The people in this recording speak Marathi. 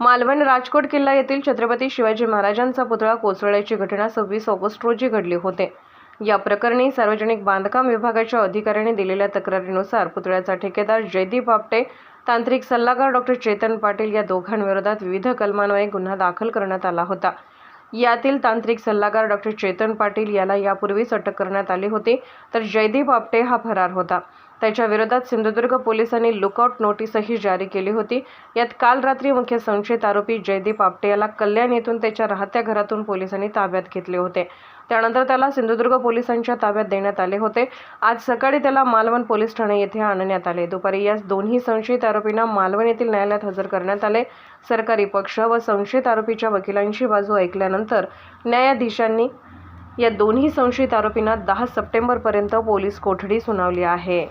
मालवण राजकोट किल्ला येथील छत्रपती शिवाजी महाराजांचा पुतळा कोसळल्याची घटना सव्वीस ऑगस्ट रोजी घडली होते. या प्रकरणी सार्वजनिक बांधकाम विभागाच्या अधिकाऱ्यांनी दिलेल्या तक्रारीनुसार पुतळ्याचा ठेकेदार जयदीप आपटे तांत्रिक सल्लागार डॉक्टर चेतन पाटील या दोघांविरोधात विविध कलमान्वये गुन्हा दाखल करण्यात आला होता. यातील तांत्रिक सल्लागार डॉक्टर चेतन पाटील याला यापूर्वीच अटक करण्यात आली होती तर जयदीप आपटे हा फरार होता. त्याच्या विरोधात सिंधुदुर्ग पोलिसांनी लुकआउट नोटीसही जारी केली होती. यात काल रात्री मुख्य संशयित आरोपी जयदीप आपटे याला कल्याण येथून त्याच्या राहत्या घरातून पोलिसांनी ताब्यात घेतले होते. त्यानंतर त्याला सिंधुदुर्ग पोलिसांच्या ताब्यात देण्यात आले होते. आज सकाळी त्याला मालवण पोलीस ठाणे येथे आणण्यात आले. दुपारी या दोन्ही संशयित आरोपींना मालवण येथील न्यायालयात हजर करण्यात आले. सरकारी पक्ष व संशयित आरोपीच्या वकिलांची बाजू ऐकल्यानंतर न्यायाधीशांनी या दोन्ही संशयित आरोपींना दहा सप्टेंबरपर्यंत पोलीस कोठडी सुनावली आहे.